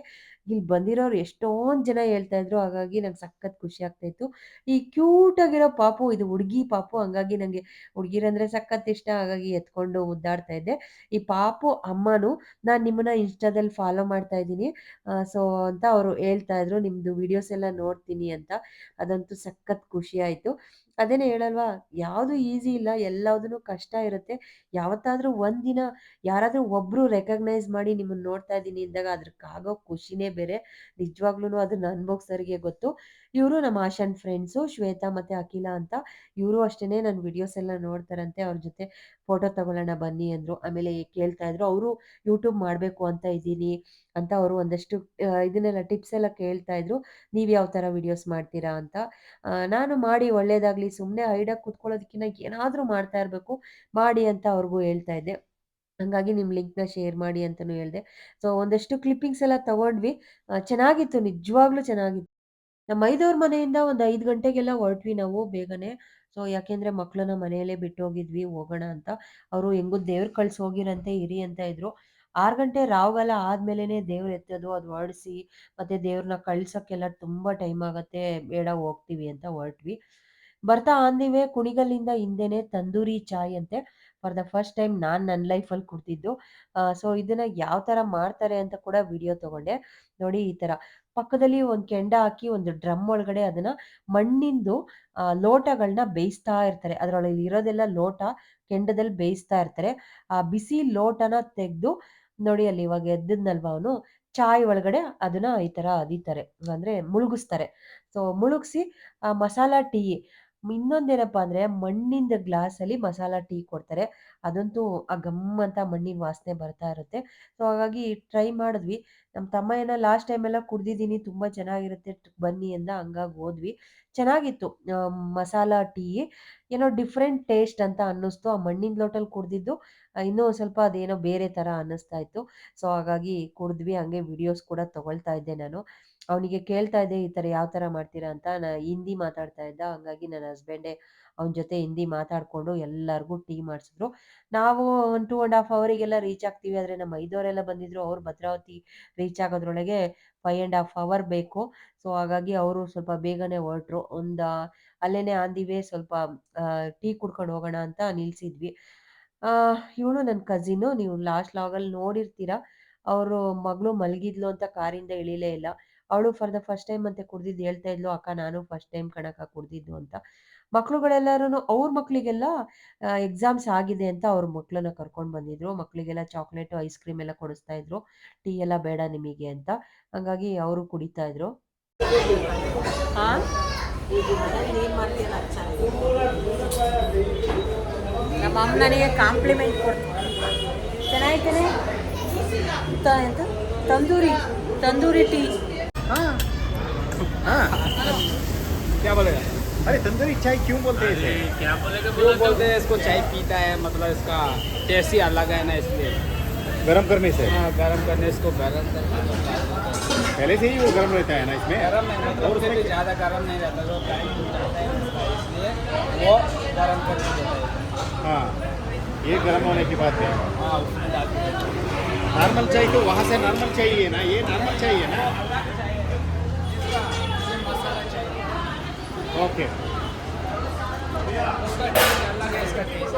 ಇಲ್ಲಿ ಬಂದಿರೋರು ಎಷ್ಟೊಂದ್ ಜನ ಹೇಳ್ತಾ ಇದ್ರು, ಹಾಗಾಗಿ ನಂಗೆ ಸಖತ್ ಖುಷಿ ಆಗ್ತಾ ಇತ್ತು. ಈ ಕ್ಯೂಟ್ ಆಗಿರೋ ಪಾಪು, ಇದು ಹುಡುಗಿ ಪಾಪು, ಹಂಗಾಗಿ ನನಗೆ ಹುಡುಗಿರಂದ್ರೆ ಸಖತ್ ಇಷ್ಟ, ಹಾಗಾಗಿ ಎತ್ಕೊಂಡು ಉದ್ದಾಡ್ತಾ ಇದ್ದೆ. ಈ ಪಾಪು ಅಮ್ಮನು, ನಾನು ನಿಮ್ಮನ್ನ ಇನ್ಸ್ಟಾದಲ್ಲಿ ಫಾಲೋ ಮಾಡ್ತಾ ಇದ್ದೀನಿ. ಸೊ, ಅಂತ ಅವರು ಹೇಳ್ತಾ ಇದ್ರು. ನಿಮ್ಮದು ವಿಡಿಯೋಸ್ ಎಲ್ಲ ನೋಡ್ತೀನಿ ಅಂತ. ಅದಂತೂ ಸಖತ್ ಖುಷಿ ಆಯಿತು. ಅದೇನೇ ಹೇಳಲ್ವಾ? ಯಾವುದು ಈಸಿ ಇಲ್ಲ ಎಲ್ಲದೂ ಕಷ್ಟ ಇರುತ್ತೆ. ಯಾವತ್ತಾದರೂ ಒಂದಿನ ಯಾರಾದರೂ ಒಬ್ರು ರೆಕಗ್ನೈಸ್ ಮಾಡಿ ನಿಮ್ಮನ್ನು ನೋಡ್ತಾ ಇದ್ದೀನಿ ಅಂದಾಗ ಅದ್ರಕ್ಕಾಗೋ ಖುಷಿನೇ ಬೇರೆ. ನಿಜವಾಗ್ಲೂ ಅದನ್ನ ಅನುಭವಿಸೋರಿಗೆ ಗೊತ್ತು. ಇವರು ನಮ್ಮ ಆಶನ್ ಫ್ರೆಂಡ್ಸು ಶ್ವೇತಾ ಮತ್ತು ಅಖಿಲ ಅಂತ ಇವರು ಅಷ್ಟೇ ನನ್ನ ವಿಡಿಯೋಸ್ ಎಲ್ಲ ನೋಡ್ತಾರಂತೆ, ಅವ್ರ ಜೊತೆ ಫೋಟೋ ತಗೊಳ್ಳೋಣ ಬನ್ನಿ ಅಂದರು. ಆಮೇಲೆ ಕೇಳ್ತಾ ಇದ್ರು, ಅವರು ಯೂಟ್ಯೂಬ್ ಮಾಡಬೇಕು ಅಂತ ಇದ್ದೀನಿ ಅಂತ ಅವರು ಒಂದಷ್ಟು ಇದನ್ನೆಲ್ಲ ಟಿಪ್ಸ್ ಎಲ್ಲ ಕೇಳ್ತಾ ಇದ್ರು. ನೀವು ಯಾವ ಥರ ವಿಡಿಯೋಸ್ ಮಾಡ್ತೀರಾ ಅಂತ. ನಾನು ಮಾಡಿ ಒಳ್ಳೇದಾಗಲಿ ಸುಮ್ಮನೆ ಐಡಾಗಿ ಕುತ್ಕೊಳ್ಳೋದಕ್ಕಿಂತ ಏನಾದರೂ ಮಾಡ್ತಾ ಇರಬೇಕು, ಮಾಡಿ ಅಂತ ಅವ್ರಿಗೂ ಹೇಳ್ತಾ ಇದ್ದೆ. ಹಂಗಾಗಿ ನಿಮ್ಮ ಲಿಂಕ್ನ ಶೇರ್ ಮಾಡಿ ಅಂತಲೂ ಹೇಳಿದೆ. ಸೊ ಒಂದಷ್ಟು ಕ್ಲಿಪ್ಪಿಂಗ್ಸ್ ಎಲ್ಲ ತಗೊಂಡ್ವಿ. ಚೆನ್ನಾಗಿತ್ತು, ನಿಜವಾಗ್ಲೂ ಚೆನ್ನಾಗಿತ್ತು. ನಮ್ಮ ಐದವ್ರ ಮನೆಯಿಂದ ಒಂದು ಐದು ಗಂಟೆಗೆಲ್ಲ ಹೊರಟ್ವಿ ನಾವು ಬೇಗನೆ. ಸೊ ಯಾಕೆಂದ್ರೆ ಮಕ್ಕಳನ್ನ ಮನೆಯಲ್ಲೇ ಬಿಟ್ಟು ಹೋಗಿದ್ವಿ ಹೋಗೋಣ ಅಂತ. ಅವರು ಹೆಂಗೂ ದೇವ್ರ್ ಕಳ್ಸಿ ಹೋಗಿರಂತೆ, ಇರಿ ಅಂತ ಇದ್ರು. ಆರು ಗಂಟೆ ರಾವ್ಗೆಲ್ಲ ಆದ್ಮೇಲೆನೆ ದೇವ್ರ ಎತ್ತೋದು, ಅದು ಹೊರಡಿಸಿ ಮತ್ತೆ ದೇವ್ರನ್ನ ಕಳ್ಸೋಕ್ಕೆಲ್ಲ ತುಂಬಾ ಟೈಮ್ ಆಗತ್ತೆ, ಬೇಡ ಹೋಗ್ತೀವಿ ಅಂತ ಹೊರಟ್ವಿ. ಬರ್ತಾ ಆನ್ ದಿ ವೇ ಕುಣಿಗಲ್ಲಿಂದ ಹಿಂದೆನೆ ತಂದೂರಿ ಚಾಯ್ ಅಂತೆ. ಫಾರ್ ದ ಫಸ್ಟ್ ಟೈಮ್ ನಾನು ನನ್ನ ಲೈಫಲ್ಲಿ ಕುಡ್ದಿದ್ದು. ಸೊ ಇದನ್ನ ಯಾವ ಥರ ಮಾಡ್ತಾರೆ ಅಂತ ಕೂಡ ವಿಡಿಯೋ ತಗೊಂಡೆ. ನೋಡಿ ಈ ಥರ ಪಕ್ಕದಲ್ಲಿ ಒಂದು ಕೆಂಡ ಹಾಕಿ ಒಂದು ಡ್ರಮ್ ಒಳಗಡೆ ಅದನ್ನ ಮಣ್ಣಿಂದು ಲೋಟಗಳನ್ನ ಬೇಯಿಸ್ತಾ ಇರ್ತಾರೆ. ಅದರೊಳಗೆ ಇರೋದೆಲ್ಲ ಲೋಟ ಕೆಂಡದಲ್ಲಿ ಬೇಯಿಸ್ತಾ ಇರ್ತಾರೆ. ಆ, ಬಿಸಿ ಲೋಟನ ತೆಗೆದು, ನೋಡಿ ಅಲ್ಲಿ ಇವಾಗ ಎದ್ದದ್ನಲ್ವ ಅವನು, ಚಾಯ್ ಒಳಗಡೆ ಅದನ್ನ ಈ ತರ ಅದಿತಾರೆ. ಅಂದ್ರೆ ಮುಳುಗಿಸ್ತಾರೆ. ಸೊ ಮುಳುಗಿಸಿ ಮಸಾಲಾ ಟೀ ಇನ್ನೊಂದೇನಪ್ಪ ಅಂದ್ರೆ ಮಣ್ಣಿಂದ ಗ್ಲಾಸಲ್ಲಿ ಮಸಾಲ ಟೀ ಕೊಡ್ತಾರೆ. ಅದಂತೂ ಆ ಗಮ್ ಅಂತ ಮಣ್ಣಿನ ವಾಸನೆ ಬರ್ತಾ ಇರುತ್ತೆ. ಸೊ ಹಾಗಾಗಿ ಟ್ರೈ ಮಾಡಿದ್ವಿ. ನಮ್ಮ ತಮ್ಮ ಏನೋ ಲಾಸ್ಟ್ ಟೈಮ್ ಎಲ್ಲ ಕುಡ್ದಿದ್ದೀನಿ, ತುಂಬಾ ಚೆನ್ನಾಗಿರುತ್ತೆ. ಬನ್ನಿ ಅಂದ ಹಂಗಾಗಿ ಹೋದ್ವಿ. ಚೆನ್ನಾಗಿತ್ತು ಮಸಾಲ ಟೀ. ಏನೋ ಡಿಫ್ರೆಂಟ್ ಟೇಸ್ಟ್ ಅಂತ ಅನ್ನಿಸ್ತು. ಆ ಮಣ್ಣಿನ ಲೋಟಲ್ಲಿ ಕುಡ್ದಿದ್ದು ಇನ್ನೂ ಸ್ವಲ್ಪ ಅದೇನೋ ಬೇರೆ ಥರ ಅನ್ನಿಸ್ತಾ ಇತ್ತು. ಸೊ ಹಾಗಾಗಿ ಕುಡಿದ್ವಿ, ಹಂಗೆ ವಿಡಿಯೋಸ್ ಕೂಡ ತೊಗೊಳ್ತಾ ಇದ್ದೆ ನಾನು. ಅವನಿಗೆ ಕೇಳ್ತಾ ಇದ್ದೆ, ಈ ಥರ ಯಾವ ಥರ ಮಾಡ್ತೀರಾ ಅಂತ? ನಾ ಹಿಂದಿ ಮಾತಾಡ್ತಾ ಇದ್ದ. ಹಂಗಾಗಿ ನನ್ನ ಹಸ್ಬೆಂಡೇ ಅವನ ಜೊತೆ ಹಿಂದಿ ಮಾತಾಡಿಕೊಂಡು ಎಲ್ಲರಿಗೂ ಟೀ ಮಾಡಿಸಿದ್ರು. ನಾವು ಒಂದು ಟೂ ಆ್ಯಂಡ್ ಹಾಫ್ ಅವರಿಗೆಲ್ಲ ರೀಚ್ ಆಗ್ತೀವಿ. ಆದರೆ ನಮ್ಮ ಐದವರೆಲ್ಲ ಬಂದಿದ್ರು, ಅವ್ರು ಭದ್ರಾವತಿ ರೀಚ್ ಆಗೋದ್ರೊಳಗೆ ಫೈವ್ ಆ್ಯಂಡ್ ಹಾಫ್ ಅವರ್ ಬೇಕು. ಸೊ ಹಾಗಾಗಿ ಅವರು ಸ್ವಲ್ಪ ಬೇಗನೆ ಹೊರಟ್ರು. ಒಂದು ಅಲ್ಲೇ ಆನ್ ದಿ ವೇ ಸ್ವಲ್ಪ ಟೀ ಕುಡ್ಕೊಂಡು ಹೋಗೋಣ ಅಂತ ನಿಲ್ಸಿದ್ವಿ. ಇವಳು ನನ್ನ ಕಸಿನು ನೀವು ಲಾಸ್ಟ್ ಲಾಗಲ್ಲಿ ನೋಡಿರ್ತೀರ, ಅವರು ಮಗಳು ಮಲಗಿದ್ಲು ಅಂತ ಕಾರಿಂದ ಇಳಿಲೇ ಇಲ್ಲ. ಅವಳು ಫಾರ್ ದ ಫಸ್ಟ್ ಟೈಮ್ ಅಂತ ಕುಡ್ದಿದ್ದು ಹೇಳ್ತಾ ಇದ್ಲು, ಅಕ್ಕ, ನಾನು ಫಸ್ಟ್ ಟೈಮ್ ಕಣಕ ಕುಡ್ದಿದ್ದು ಅಂತ. ಮಕ್ಳುಗಳೆಲ್ಲರೂ ಅವ್ರ ಮಕ್ಳಿಗೆಲ್ಲ ಎಕ್ಸಾಮ್ಸ್ ಆಗಿದೆ ಅಂತ ಅವ್ರ ಮಕ್ಳನ್ನ ಕರ್ಕೊಂಡು ಬಂದಿದ್ರು. ಮಕ್ಳಿಗೆಲ್ಲ ಚಾಕ್ಲೇಟ್ ಐಸ್ ಕ್ರೀಮ್ ಎಲ್ಲ ಕೊಡಿಸ್ತಾ ಇದ್ರು. ಟೀ ಎಲ್ಲ ಬೇಡ ನಿಮಗೆ ಅಂತ. ಹಂಗಾಗಿ ಅವರು ಕುಡಿತಾ ಇದ್ರು. ನಮ್ಮ ಅಮ್ಮ ನನಗೆ ಕಾಂಪ್ಲಿಮೆಂಟ್ ಕೊಡ್ತಾರೆ ಚೆನ್ನಾಗಿದ್ದೇನೆ ಎಂತ ತಂದೂರಿ ತಂದೂರಿ ಟೀ हाँ क्या बोलेगा अरे तंदूरी चाय क्यों बोलते हैं इसे क्या बोलेगा क्यों बोलते हैं इसको चाय पीता है मतलब इसका टेस्ट ही अलग है ना इसलिए गरम करने से हाँ गर्म करने इसको गर्म करके पहले से ही वो गर्म रहता है ना इसमें? गर्म मतलब उससे भी ज़्यादा गर्म नहीं रहता जो टाइम जाता है इसलिए वो गर्म देता है। हाँ ये गर्म होने की बात है। हाँ उसमें। नॉर्मल चाय तो वहाँ से नॉर्मल चाहिए ना ये नॉर्मल चाहिए ना? ओके। उसका टेस्ट अलग है इसका टेस्ट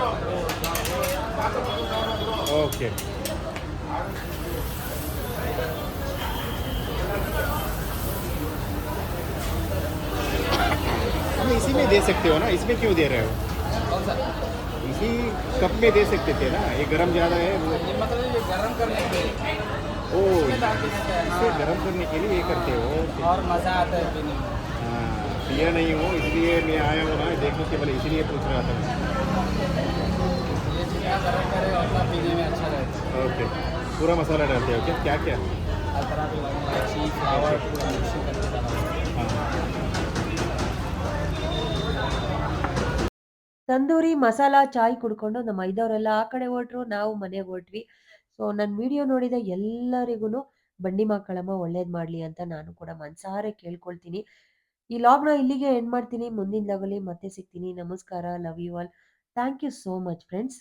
ओके दे सकते हो ना? इसमें क्यों दे रहे हो? इसी कप में दे सकते थे ना? ये गर्म ज़्यादा है वो। मतलब ये गर्म करने के लिए। ओ इसे। गर्म करने के लिए ये करते हो? और मज़ा आता है पीने में। हाँ पिया नहीं हूँ इसलिए मैं आया हूँ। ना देखने के लिए इसलिए पूछ रहा था। ये जितना गर्म करे उतना पीने में अच्छा रहता है ओके। पूरा मसाला डालते हो क्या? क्या क्या फ्लावर ತಂದೂರಿ ಮಸಾಲ ಚಾಯ್ ಕುಡ್ಕೊಂಡು ನಮ್ಮ ಐದವರೆಲ್ಲ ಆ ಕಡೆ ಹೊರಟ್ರು, ನಾವು ಮನೆಗೆ ಹೊರಟ್ವಿ. ಸೊ ನನ್ನ ವಿಡಿಯೋ ನೋಡಿದ ಎಲ್ಲರಿಗೂ ಬಂಡಿ ಮಕ್ಕಳಮ್ಮ, ಒಳ್ಳೇದು ಮಾಡಲಿ ಅಂತ ನಾನು ಕೂಡ ಮನಸಾರೆ ಕೇಳ್ಕೊಳ್ತೀನಿ. ಈ ಲಾಗ್ನ ಇಲ್ಲಿಗೆ ಎಂಡ್ ಮಾಡ್ತೀನಿ. ಮುಂದಿನ ಲಾಗಲ್ಲಿ ಮತ್ತೆ ಸಿಗ್ತೀನಿ. ನಮಸ್ಕಾರ. Love you all thank you so much friends